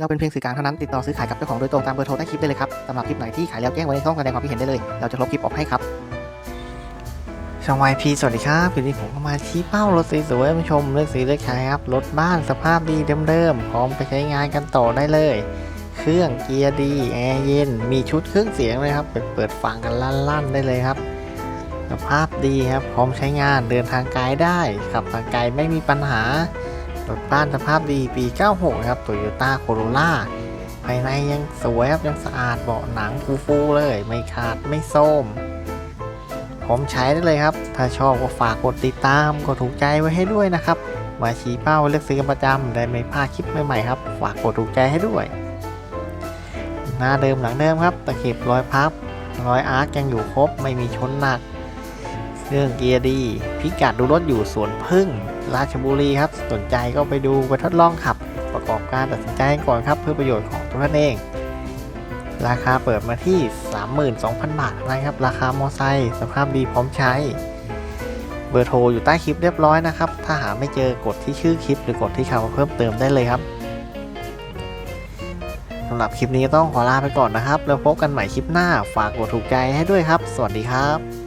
เราเป็นเพียงสื่อกลางเท่านั้นติดต่อซื้อขายกับเจ้าของโดยตรงตามเบอร์โทรใต้คลิปได้เลยครับสำหรับคลิปไหนที่ขายแล้วแจ้งไว้ในช่องแสดงความคิดเห็นได้เลย เราจะลบคลิปออกให้ครับช่องวายพีสวัสดีครับวันนี้ผมก็มาชี้เป้ารถสวยๆมาชมเลือกสีเลือกใช้ครับรถบ้านสภาพดีเดิมๆพร้อมไปใช้งานกันต่อได้เลย เครื่องเกียร์ดีแอร์เย็นมีชุดเครื่องเสียงเลยครับเปิดเปิดฟังกันลั่นๆได้เลยครับสภาพดีครับพร้อมใช้งานเดินทางไกลได้ขับทางไกลไม่มีปัญหา รถบ้านสภาพดีปี 96ครับ Toyota Corolla ภายในยังสวยครับ ยังสะอาดเบาะหนังฟูๆเลย ไม่ขาดไม่โทรมพร้อมใช้ได้เลยครับ ถ้าชอบก็ฝากกดติดตามกดถูกใจไว้ให้ด้วยนะครับ มาชี้เป้าเลือกซื้อกันประจำได้ไม่พลาดคลิปใหม่ๆครับ ฝากกดถูกใจให้ด้วย หน้าเดิมหลังเดิมครับ ตะเข็บรอยพับรอยอาร์คยังอยู่ครบไม่มีชนหนัก เรื่องเกียร์ดี พิกัดดูรถอยู่สวนพึ่ง ราชบุรีครับ สนใจก็ไปดูไปทดลองขับ ประกอบการตัดสินใจก่อนครับ เพื่อประโยชน์ของตัวท่านเอง ราคาเปิดมาที่ 32,000 บาทนะครับ ราคามอไซค์สภาพดีพร้อมใช้ เบอร์โทรอยู่ใต้คลิปเรียบร้อยนะครับ ถ้าหาไม่เจอกดที่ชื่อคลิป หรือกดที่คำว่าเพิ่มเติมได้เลยครับสำหรับคลิปนี้ต้องขอลาไปก่อนนะครับ แล้วพบกันใหม่คลิปหน้า ฝากกดถูกใจให้ด้วยครับ สวัสดีครับ